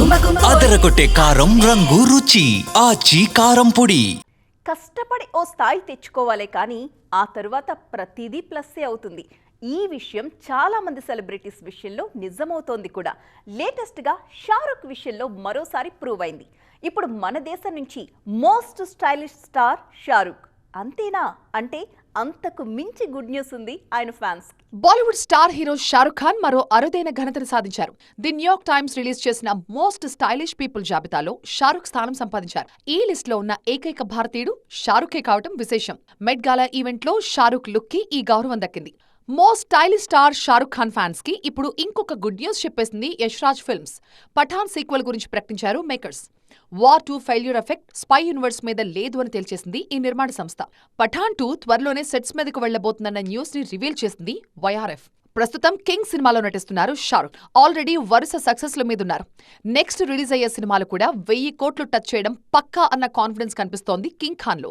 అదరగొట్టే కారం రంగు రుచి ఆచి కారం పొడి. కష్టపడి ఓ స్థాయి తెచ్చుకోవాలే కానీ ఆ తరువాత ప్రతిదీ ప్లస్సే అవుతుంది. ఈ విషయం చాలా మంది సెలబ్రిటీస్ విషయంలో నిజమవుతోంది కూడా. లేటెస్ట్గా షారుఖ్ విషయంలో మరోసారి ప్రూవ్ అయింది. ఇప్పుడు మన దేశం నుంచి మోస్ట్ స్టైలిష్ స్టార్ షారుఖ్ అంతేనా? అంటే అంతకు మించి గుడ్ న్యూస్ ఉంది ఆయన fans Bollywood star hero Shahrukh Khan మరో అరుదైన ఘనతను సాధించారు. The New York Times release చేసిన మోస్ట్ స్టైలిష్ పీపుల్ జాబితాలో షారుఖ్ స్థానం సంపాదించారు. ఈ లిస్ట్లో ఉన్న ఏకైక భారతీయుడు షారుఖే కావటం విశేషం. మెడ్గాల ఈవెంట్లో షారుఖ్ లుక్కి ఈ గౌరవం దక్కింది. Most stylish star Shahrukh Khan ఫ్యాన్స్కి ఇప్పుడు ఇంకొక గుడ్ న్యూస్ చెప్పేసింది యశ్రాజ్ ఫిల్మ్స్. పఠాన్ సీక్వెల్ గురించి ప్రకటించారు makers. War two failure effect spy universe మీద లేదు అని తేల్చేసింది ఈ నిర్మాణ సంస్థ. పఠాన్ టూ త్వరలోనే సెట్స్ మీదకు వెళ్ళబోతుందన్న న్యూస్ని రివీల్ చేసింది వైఆర్ఎఫ్ ప్రస్తుతం కింగ్ సినిమాలో నటిస్తున్నారు షారుఖ్ ఆల్రెడీ వరుస సక్సెస్ల మీదున్నారు. నెక్స్ట్ రిలీజ్ అయ్యే సినిమాలు కూడా వెయ్యి కోట్లు టచ్ చేయడం పక్కా అన్న కాన్ఫిడెన్స్ కనిపిస్తోంది కింగ్ ఖాన్లో.